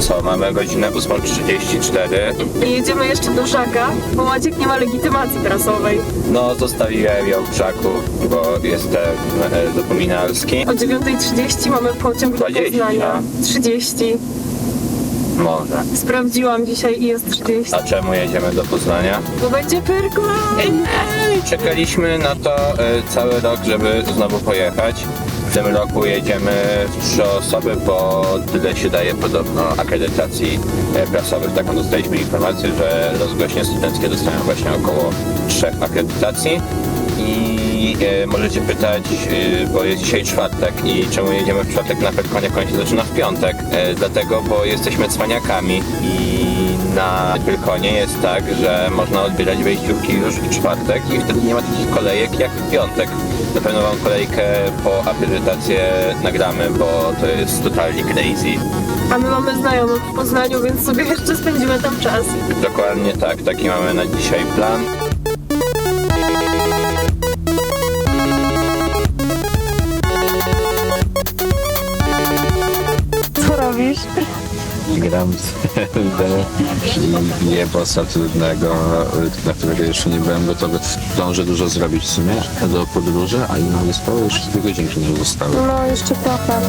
Co, mamy godzinę 8.34. I jedziemy jeszcze do Żaka, bo Maciek nie ma legitymacji prasowej. No, zostawiłem ją w żaku, bo jestem e, dopominalski. O 9.30 mamy pociąg do 20. Poznania. 30. Może. Sprawdziłam dzisiaj i jest 30. A czemu jedziemy do Poznania? Bo będzie pyrkła! Czekaliśmy na to e, cały rok, żeby znowu pojechać. W tym roku jedziemy trzy osoby, bo tyle się daje podobno akredytacji e, prasowych. Taką dostaliśmy informację, że rozgłośnie studenckie dostają właśnie około trzech akredytacji. I e, możecie pytać, e, bo jest dzisiaj czwartek i czemu jedziemy w czwartek na Perkonie, jak on się zaczyna w piątek? E, dlatego, bo jesteśmy cwaniakami i na Pyrkonie jest tak, że można odbierać wejściówki już w czwartek i wtedy nie ma takich kolejek jak w piątek. Na pewno wam kolejkę po akredytację nagramy, bo to jest totalnie crazy. A my mamy znajomych w Poznaniu, więc sobie jeszcze spędzimy tam czas. Dokładnie tak, taki mamy na dzisiaj plan. Gram w Zeldę i jebosa trudnego, na którego jeszcze nie byłem gotowy. Dążę dużo zrobić w sumie do podróży, a inna wyspa już dwie godzinki nie zostały. No, jeszcze trochę.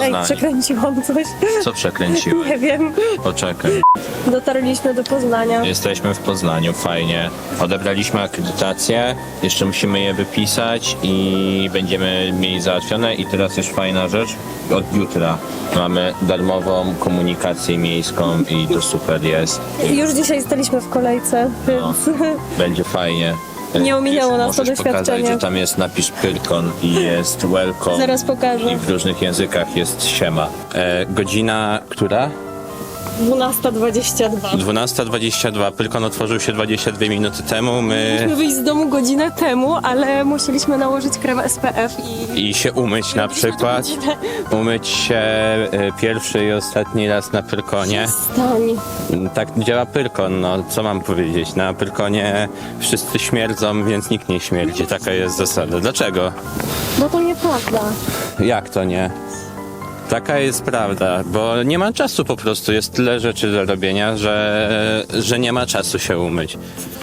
Ej, przekręciłam coś. Co przekręciłem? Nie wiem. Poczekaj. Dotarliśmy do Poznania. Jesteśmy w Poznaniu, fajnie. Odebraliśmy akredytację, jeszcze musimy je wypisać i będziemy mieli załatwione. I teraz już fajna rzecz, od jutra mamy darmową komunikację miejską i to super jest. Już dzisiaj staliśmy w kolejce, No, więc będzie fajnie. Nie ominęło nas to możesz pokazać, doświadczenie. że tam jest napis Pyrkon i jest welcome. zaraz pokażę. I w różnych językach jest siema. E, godzina która? 12.22. 12.22. Pyrkon otworzył się 22 minuty temu. My Mieliśmy wyjść z domu godzinę temu, ale musieliśmy nałożyć krem SPF i... i się umyć na przykład. Umyć się e, pierwszy i ostatni raz na Pyrkonie. Stań. Tak działa Pyrkon, no co mam powiedzieć. Na Pyrkonie wszyscy śmierdzą, więc nikt nie śmierdzi. Taka jest zasada. Dlaczego? Bo to nieprawda. Jak to nie? Taka jest prawda, bo nie ma czasu po prostu. Jest tyle rzeczy do robienia, że, że nie ma czasu się umyć.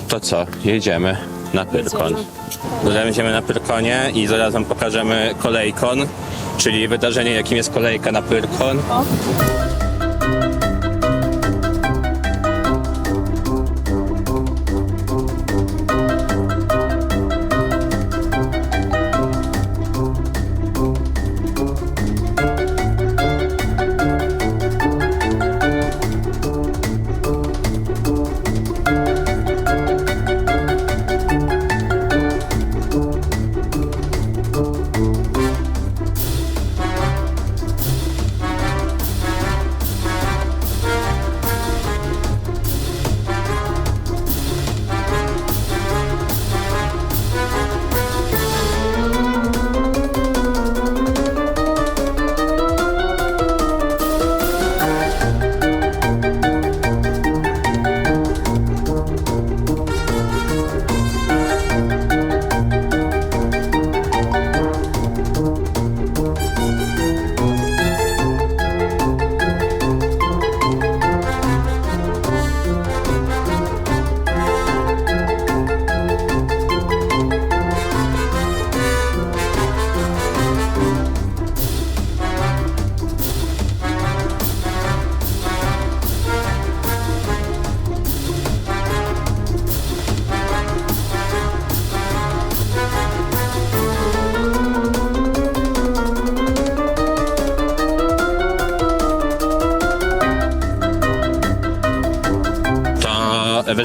To co? Jedziemy na Pyrkon. Będziemy na Pyrkonie i zaraz wam pokażemy kolejkon, czyli wydarzenie, jakim jest kolejka na Pyrkon.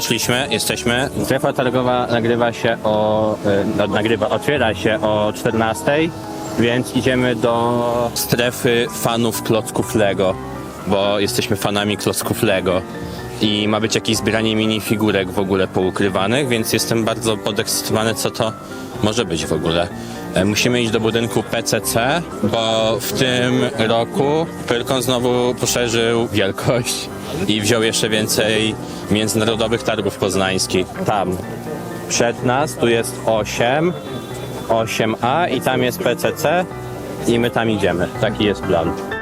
To weszliśmy, jesteśmy. Strefa targowa nagrywa się o. e, no, nagrywa, otwiera się o 14, więc idziemy do strefy fanów klocków Lego, bo jesteśmy fanami klocków Lego. I ma być jakieś zbieranie minifigurek w ogóle poukrywanych, więc jestem bardzo podekscytowany, co to może być w ogóle. E, Musimy iść do budynku PCC, bo w tym roku Pyrkon znowu poszerzył wielkość i wziął jeszcze więcej międzynarodowych targów poznańskich. Tam przed nas tu jest 8, 8A i tam jest PCC i my tam idziemy. Taki jest plan.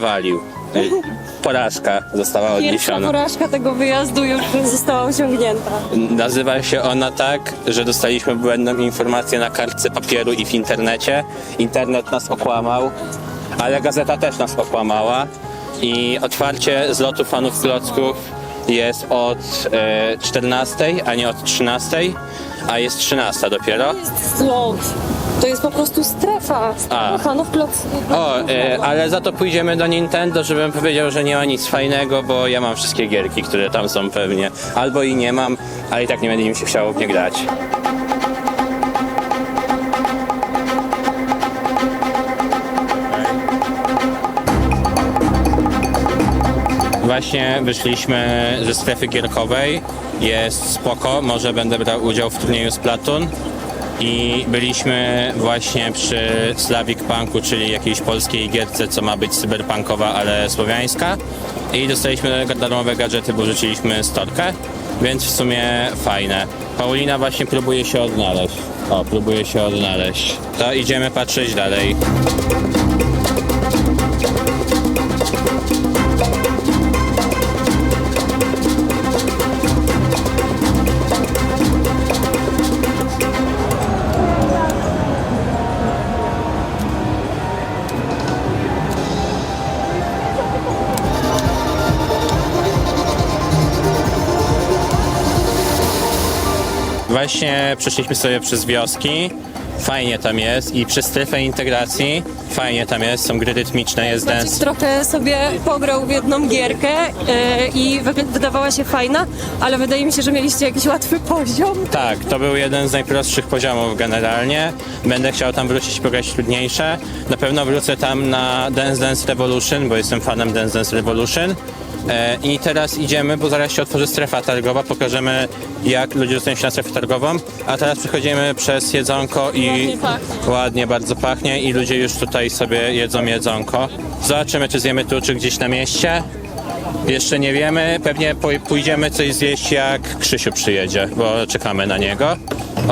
Nawalił. Y, Porażka została Pierwsza odniesiona. porażka tego wyjazdu już została osiągnięta. Nazywa się ona tak, że dostaliśmy błędną informację na kartce papieru i w internecie. Internet nas okłamał, ale gazeta też nas okłamała. I otwarcie zlotu fanów klocków jest od e, 14, a nie od 13, a jest 13 dopiero. Slot. To jest po prostu strefa. strefa A. fanów klocków. O, e, ale za to pójdziemy do Nintendo, żebym powiedział, że nie ma nic fajnego, bo ja mam wszystkie gierki, które tam są pewnie. Albo i nie mam, ale i tak nie będzie mi się chciało w nie grać. Właśnie wyszliśmy ze strefy gierkowej. Jest spoko, może będę brał udział w turnieju Splatoon. I byliśmy właśnie przy Slavic Punku, czyli jakiejś polskiej gierce, co ma być cyberpunkowa, ale słowiańska. I dostaliśmy darmowe gadżety, bo rzuciliśmy storkę, więc w sumie fajne. Paulina właśnie próbuje się odnaleźć. O, próbuje się odnaleźć. To idziemy patrzeć dalej. Właśnie przeszliśmy sobie przez wioski. Fajnie tam jest i przez strefę integracji fajnie tam jest, są gry rytmiczne, jest Maciek dance. trochę sobie pograł w jedną gierkę e, i wy- wydawała się fajna, ale wydaje mi się, że mieliście jakiś łatwy poziom. Tak, to był jeden z najprostszych poziomów generalnie. Będę chciał tam wrócić i pograć trudniejsze. Na pewno wrócę tam na Dance Dance Revolution, bo jestem fanem Dance Dance Revolution. E, I teraz idziemy, bo zaraz się otworzy strefa targowa, pokażemy jak ludzie dostają się na strefę targową, a teraz przechodzimy przez jedzonko i Ładnie pachnie. ładnie bardzo pachnie i ludzie już tutaj sobie jedzą jedzonko. Zobaczymy czy zjemy tu, czy gdzieś na mieście. Jeszcze nie wiemy, pewnie pójdziemy coś zjeść jak Krzysiu przyjedzie, bo czekamy na niego.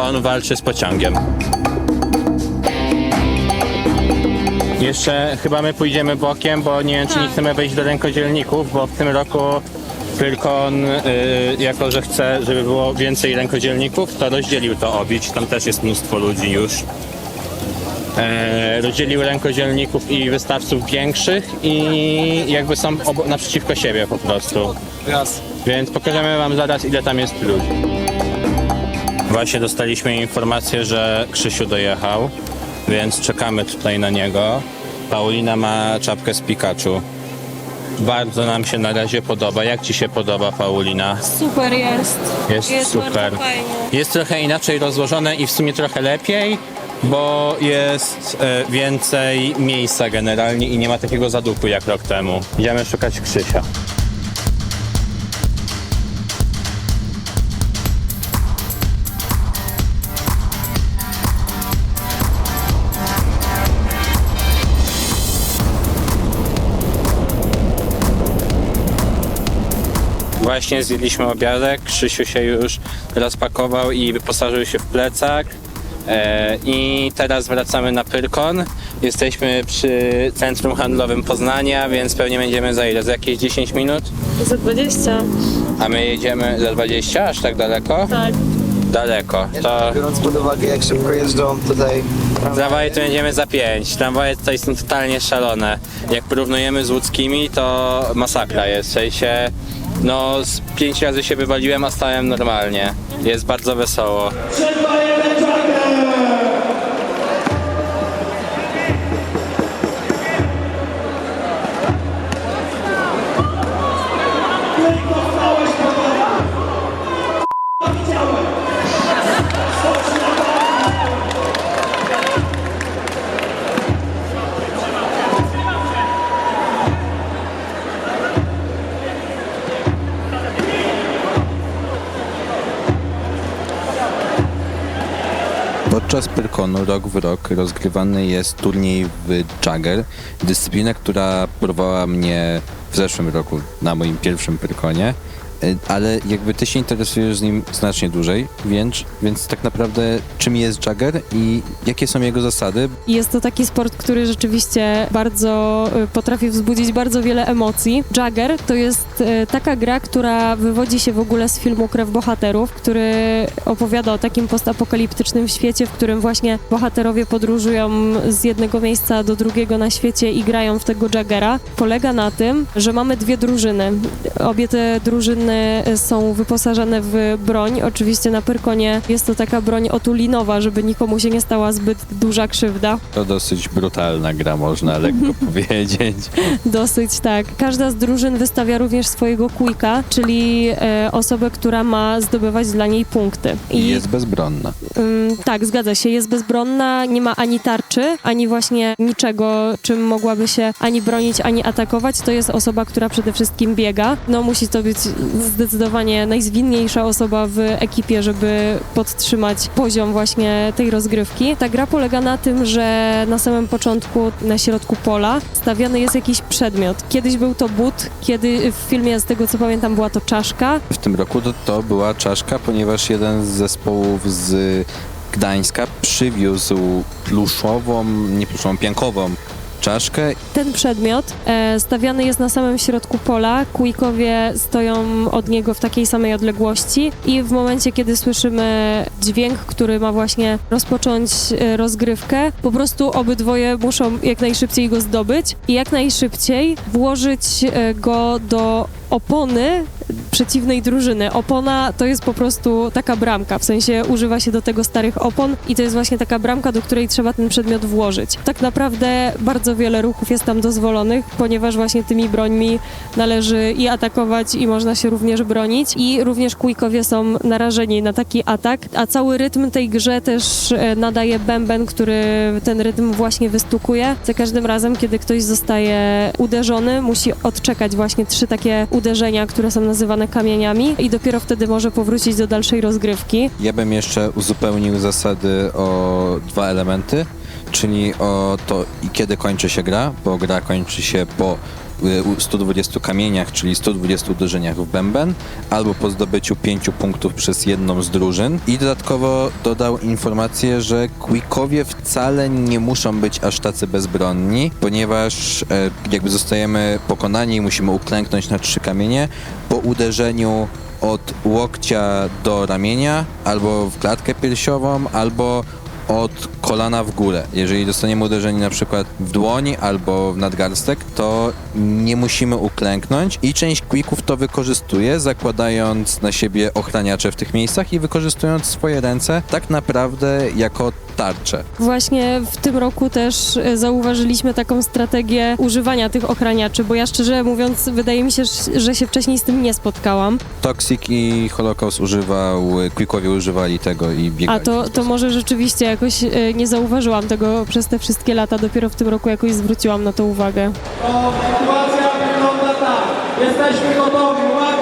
On walczy z pociągiem. Jeszcze chyba my pójdziemy bokiem, bo nie wiem czy nie chcemy wejść do rękodzielników, bo w tym roku Pyrkon, y, jako że chce, żeby było więcej rękodzielników, to rozdzielił to obić. Tam też jest mnóstwo ludzi już. E, rozdzielił rękodzielników i wystawców większych i jakby są obo- naprzeciwko siebie po prostu. Więc pokażemy wam zaraz ile tam jest ludzi. Właśnie dostaliśmy informację, że Krzysiu dojechał, więc czekamy tutaj na niego. Paulina ma czapkę z Pikachu. Bardzo nam się na razie podoba. Jak ci się podoba Paulina? Super jest. Jest, super. bardzo fajnie. Jest trochę inaczej rozłożone i w sumie trochę lepiej, bo jest e, więcej miejsca generalnie i nie ma takiego zadupu jak rok temu. Idziemy szukać Krzysia. Właśnie zjedliśmy obiadek, Krzysiu się już rozpakował i wyposażył się w plecak. E, I teraz wracamy na Pyrkon. Jesteśmy przy centrum handlowym Poznania, więc pewnie będziemy za ile? Za jakieś 10 minut? Za 20. A my jedziemy za 20, aż tak daleko? Tak. Daleko. To Biorąc pod uwagę, jak szybko jeżdżą tutaj tramwaje to będziemy za 5. Tramwaje tutaj są totalnie szalone. Jak porównujemy z łódzkimi, to masakra jest. W sensie, no z 5 razy się wywaliłem, a stałem normalnie. Jest bardzo wesoło. Pyrkonu rok w rok rozgrywany jest turniej w Jagger, dyscyplina, która porwała mnie w zeszłym roku na moim pierwszym Pyrkonie. Y, Ale jakby ty się interesujesz z nim znacznie dłużej, więc, więc tak naprawdę czym jest Jagger i jakie są jego zasady? Jest to taki sport, który rzeczywiście bardzo y, potrafi wzbudzić bardzo wiele emocji. Jagger to jest y, taka gra, która wywodzi się w ogóle z filmu Krew Bohaterów, który opowiada o takim postapokaliptycznym świecie, w którym właśnie bohaterowie podróżują z jednego miejsca do drugiego na świecie i grają w tego Jaggera. Polega na tym, że mamy dwie drużyny. Obie te drużyny y, są wyposażone w broń. Oczywiście na Pyrkonie jest to taka broń otulinowa, żeby nikomu się nie stała zbyt duża krzywda. To dosyć brutalna gra, można lekko powiedzieć. Dosyć tak. Każda z drużyn wystawia również swojego quicka, czyli e, osobę, która ma zdobywać dla niej punkty. I jest bezbronna. Ym, tak, zgadza się, jest bezbronna, nie ma ani tarczy, ani właśnie niczego, czym mogłaby się ani bronić, ani atakować. To jest osoba, która przede wszystkim biega. No musi to być zdecydowanie najzwinniejsza osoba w ekipie, żeby podtrzymać poziom właśnie tej rozgrywki. Ta gra polega na tym, że na samym początku na środku pola stawiany jest jakiś przedmiot. Kiedyś był to but, kiedy w filmie z tego co pamiętam była to czaszka, W tym roku to, to była czaszka, ponieważ jeden z zespołów z Gdańska przywiózł pluszową, nie pluszową, piankową czaszkę. Ten przedmiot e, stawiany jest na samym środku pola. Quickowie stoją od niego w takiej samej odległości i w momencie, kiedy słyszymy dźwięk, który ma właśnie rozpocząć e, rozgrywkę, po prostu obydwoje muszą jak najszybciej go zdobyć i jak najszybciej włożyć e, go do opony przeciwnej drużyny. Opona to jest po prostu taka bramka, w sensie używa się do tego starych opon i to jest właśnie taka bramka, do której trzeba ten przedmiot włożyć. Tak naprawdę bardzo wiele ruchów jest tam dozwolonych, ponieważ właśnie tymi brońmi należy i atakować i można się również bronić i również quickowie są narażeni na taki atak, a cały rytm tej grze też e, nadaje bęben, który ten rytm właśnie wystukuje. Za każdym razem, kiedy ktoś zostaje uderzony, musi odczekać właśnie trzy takie uderzenia, które są nazywane kamieniami i dopiero wtedy może powrócić do dalszej rozgrywki. Ja bym jeszcze uzupełnił zasady o dwa elementy, czyli o to i kiedy kończy się gra, bo gra kończy się po 120 kamieniach, czyli 120 uderzeniach w bęben, albo po zdobyciu 5 punktów przez jedną z drużyn. I dodatkowo dodał informację, że quickowie wcale nie muszą być aż tacy bezbronni, ponieważ e, jakby zostajemy pokonani i musimy uklęknąć na trzy kamienie po uderzeniu od łokcia do ramienia, albo w klatkę piersiową, albo od kolana w górę. Jeżeli dostaniemy uderzenie na przykład w dłoni albo w nadgarstek, to nie musimy uklęknąć i część quicków to wykorzystuje, zakładając na siebie ochraniacze w tych miejscach i wykorzystując swoje ręce tak naprawdę jako tarcze. Właśnie w tym roku też e, zauważyliśmy taką strategię używania tych ochraniaczy, bo ja szczerze mówiąc, wydaje mi się, że się wcześniej z tym nie spotkałam. Toxic i Holocaust używał, quickowie używali tego i biegali. A to, to może rzeczywiście jakoś e, nie zauważyłam tego przez te wszystkie lata, dopiero w tym roku jakoś zwróciłam na to uwagę. To sytuacja wygląda tak. Jesteśmy gotowi. Uwaga.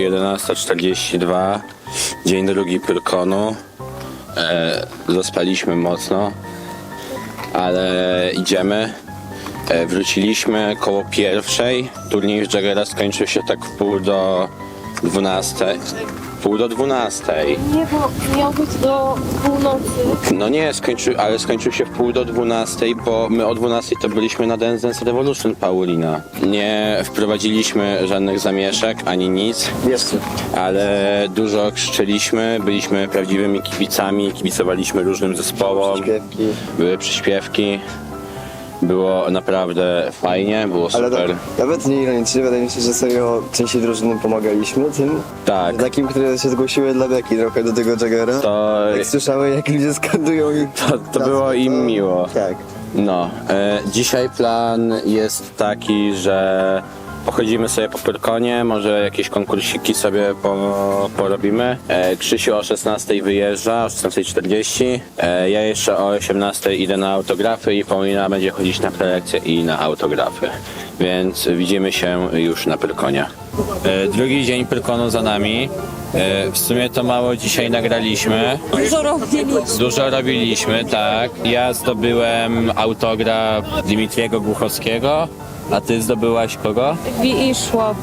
11.42, dzień drugi Pyrkonu. E, zaspaliśmy mocno, ale idziemy. E, wróciliśmy koło pierwszej. Turniej Jaggera skończył się tak w pół do 12. pół do dwunastej. Nie, bo miał być do północy. No nie, skończy, ale skończył się w pół do 12, bo my o 12 to byliśmy na Dance Dance Revolution Paulina. Nie wprowadziliśmy żadnych zamieszek ani nic, Jeszcze. ale dużo krzyczeliśmy, byliśmy prawdziwymi kibicami, kibicowaliśmy różnym zespołom, Śpiewki. były przyśpiewki. Było naprawdę fajnie, było Ale super. tak, nawet nie ironicznie, wydaje mi się, że serio części drużyny pomagaliśmy tym. Tak. Takim, które się zgłosiły dla Beki trochę do tego Jaggera. To, Jak słyszałem, jak ludzie skandują ich. to, to było im miło. Tak. No, e, dzisiaj plan jest taki, że pochodzimy sobie po Pyrkonie, może jakieś konkursiki sobie po, porobimy. E, Krzysiu o 16 wyjeżdża, o 16.40. E, ja jeszcze o 18 idę na autografy i Paulina będzie chodzić na prelekcje i na autografy. Więc widzimy się już na Pyrkonie. E, drugi dzień Pyrkonu za nami. E, w sumie to mało dzisiaj nagraliśmy. Dużo robiliśmy. Dużo robiliśmy, tak. Ja zdobyłem autograf Dimitriego Głuchowskiego, a ty zdobyłaś kogo? I, I szło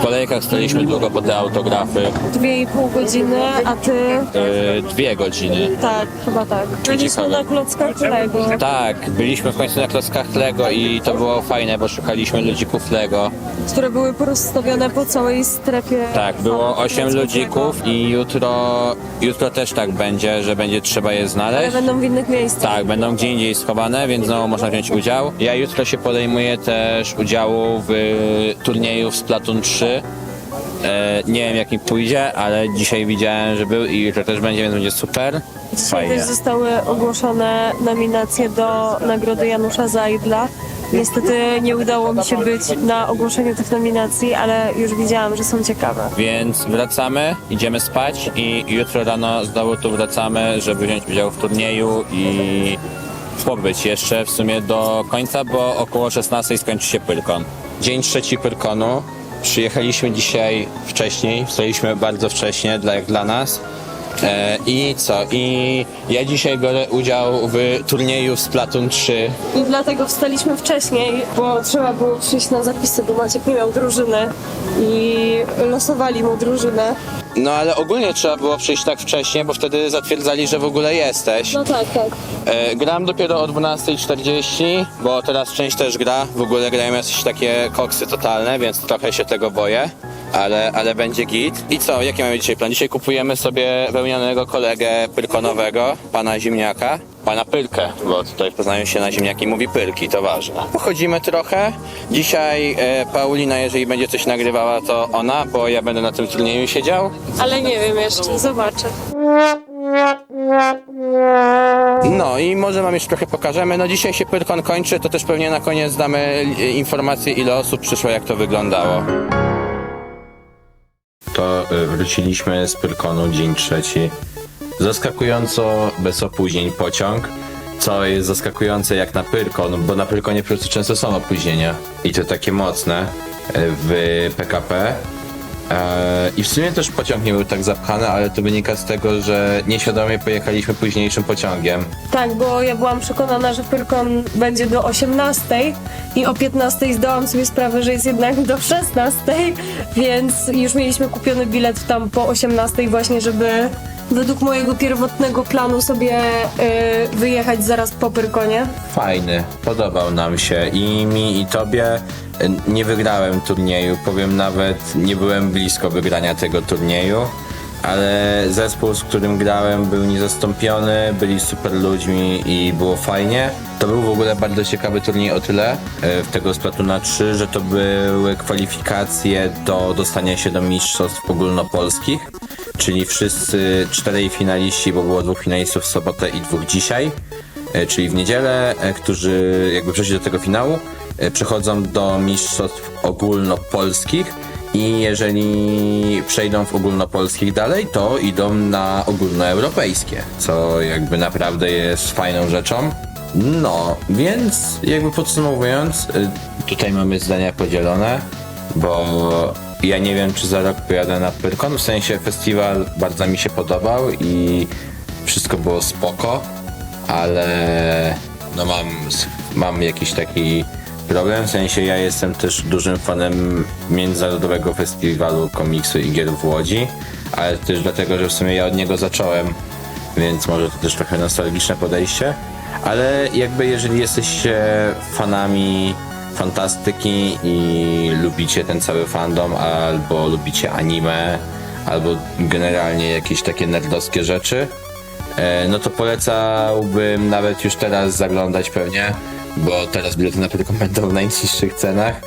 W kolejkach staliśmy długo po te autografy. dwie i pół godziny, a ty... Yy, dwie godziny. Tak, chyba tak. Byliśmy na klockach Lego. Tak, byliśmy w końcu na klockach Lego i to było fajne, bo szukaliśmy ludzików Lego. które były porozstawione po całej strefie. Tak, było 8 ludzików i jutro, jutro też tak będzie, że będzie trzeba je Ale znaleźć. będą w innych miejscach. Tak, będą gdzie indziej schowane, więc znowu można wziąć udział. Ja jutro się podejmuję też udziału w turnieju w Splatoon 3. E, nie wiem jak mi pójdzie, ale dzisiaj widziałem, że był i jutro też będzie, więc będzie super. Dzisiaj Fajnie. też zostały ogłoszone nominacje do nagrody Janusza Zajdla. Niestety nie udało mi się być na ogłoszeniu tych nominacji, ale już widziałam, że są ciekawe. Więc wracamy, idziemy spać i jutro rano znowu tu wracamy, żeby wziąć udział w turnieju i pobyć jeszcze w sumie do końca, bo około 16 skończy się Pyrkon. Dzień trzeci Pyrkonu. Przyjechaliśmy dzisiaj wcześniej, wstaliśmy bardzo wcześnie, dla, jak dla nas. E, I co? I ja dzisiaj biorę udział w turnieju w Splatoon 3. I dlatego wstaliśmy wcześniej, bo trzeba było przyjść na zapisy, bo Maciek nie miał drużyny i losowali mu drużynę. No ale ogólnie trzeba było przyjść tak wcześnie, bo wtedy zatwierdzali, że w ogóle jesteś. No tak, tak. E, gram dopiero o 12.40, bo teraz część też gra. W ogóle grają jakieś takie koksy totalne, więc trochę się tego boję. Ale, ale będzie git. I co, jaki mamy dzisiaj plan? Dzisiaj kupujemy sobie wełnianego kolegę pyrkonowego, pana Zimniaka. Pana Pyrkę, bo tutaj w Poznaniu się na ziemniaki mówi pyrki, to ważne. Pochodzimy trochę. Dzisiaj e, Paulina, jeżeli będzie coś nagrywała, to ona, bo ja będę na tym turnieju siedział. Ale nie wiem jeszcze, zobaczę. No i może wam jeszcze trochę pokażemy. No dzisiaj się Pyrkon kończy, to też pewnie na koniec damy e, informację ile osób przyszło, jak to wyglądało. To e, wróciliśmy z Pyrkonu dzień trzeci. Zaskakująco bez opóźnień pociąg. Co jest zaskakujące jak na Pyrkon, bo na Pyrkonie po prostu często są opóźnienia. I to takie mocne e, w PKP. E, I w sumie też pociąg nie był tak zapchany, ale to wynika z tego, że nieświadomie pojechaliśmy późniejszym pociągiem. Tak, bo ja byłam przekonana, że Pyrkon będzie do 18 i o 15 zdałam sobie sprawę, że jest jednak do 16, więc już mieliśmy kupiony bilet tam po 18 właśnie, żeby według mojego pierwotnego planu sobie y, wyjechać zaraz po Pyrkonie. Fajny, podobał nam się i mi i tobie. Nie wygrałem turnieju, powiem nawet, nie byłem blisko wygrania tego turnieju, ale zespół, z którym grałem był niezastąpiony, byli super ludźmi i było fajnie. To był w ogóle bardzo ciekawy turniej o tyle e, w tego Splatuna 3, że to były kwalifikacje do dostania się do mistrzostw ogólnopolskich, czyli wszyscy czterej finaliści, bo było dwóch finalistów w sobotę i dwóch dzisiaj e, czyli w niedzielę, e, którzy jakby przeszli do tego finału, przechodzą do mistrzostw ogólnopolskich i jeżeli przejdą w ogólnopolskich dalej, to idą na ogólnoeuropejskie, co jakby naprawdę jest fajną rzeczą. No, więc jakby podsumowując, y, tutaj mamy zdania podzielone, bo ja nie wiem, czy za rok pojadę na Pyrkon, w sensie festiwal bardzo mi się podobał i wszystko było spoko, ale no mam, mam jakiś taki problem, w sensie ja jestem też dużym fanem Międzynarodowego Festiwalu Komiksu i Gier w Łodzi, ale też dlatego, że w sumie ja od niego zacząłem, więc może to też trochę nostalgiczne podejście, ale jakby jeżeli jesteście fanami fantastyki i lubicie ten cały fandom, albo lubicie anime, albo generalnie jakieś takie nerdowskie rzeczy, E, no to polecałbym nawet już teraz zaglądać pewnie, bo teraz bilety na pewno będą w najniższych cenach,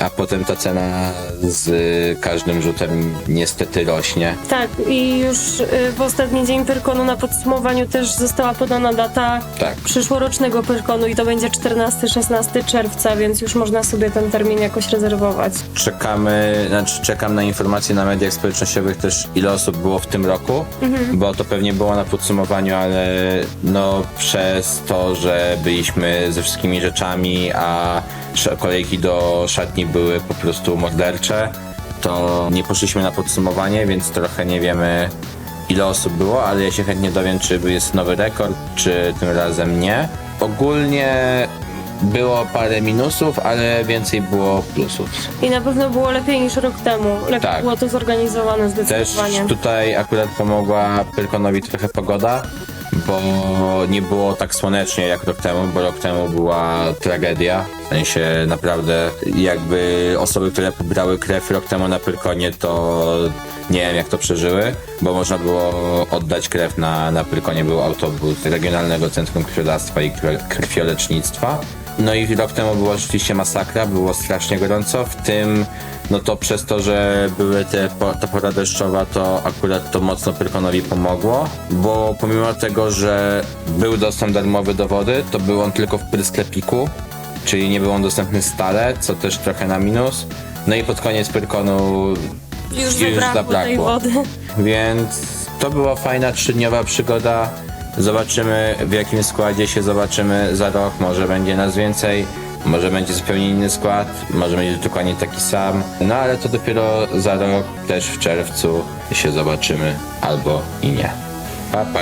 a potem ta cena z każdym rzutem niestety rośnie. Tak, i już y, w ostatni dzień Pyrkonu na podsumowaniu też została podana data Tak. przyszłorocznego Pyrkonu i to będzie 14-16 czerwca, więc już można sobie ten termin jakoś rezerwować. Czekamy, znaczy czekam na informacje na mediach społecznościowych też ile osób było w tym roku, bo to pewnie było na podsumowaniu, ale no przez to, że byliśmy ze wszystkimi rzeczami, a kolejki do szatni były po prostu mordercze, to nie poszliśmy na podsumowanie, więc trochę nie wiemy ile osób było, ale ja się chętnie dowiem, czy jest nowy rekord, czy tym razem nie. Ogólnie było parę minusów, ale więcej było plusów. I na pewno było lepiej niż rok temu. Lepiej Tak. było to zorganizowane Też zdecydowanie. tutaj akurat pomogła Pyrkonowi trochę pogoda, bo nie było tak słonecznie jak rok temu, bo rok temu była tragedia. W sensie naprawdę jakby osoby, które pobrały krew rok temu na Pyrkonie, to nie wiem jak to przeżyły, bo można było oddać krew na, na Pyrkonie, był autobus Regionalnego Centrum Krwiodawstwa i Krwi- Krwiolecznictwa. No i rok temu była rzeczywiście masakra, było strasznie gorąco, w tym no to przez to, że były te, ta pora deszczowa, to akurat to mocno Pyrkonowi pomogło, bo pomimo tego, że był dostęp darmowy do wody, to był on tylko w sklepiku, czyli nie był on dostępny stale, co też trochę na minus. No i pod koniec Pyrkonu Już zabrakło, tej wody. więc to była fajna trzydniowa przygoda. Zobaczymy w jakim składzie się zobaczymy za rok. Może będzie nas więcej, może będzie zupełnie inny skład, może będzie dokładnie taki sam. No ale to dopiero za rok, też w czerwcu się zobaczymy, albo i nie. Pa, pa.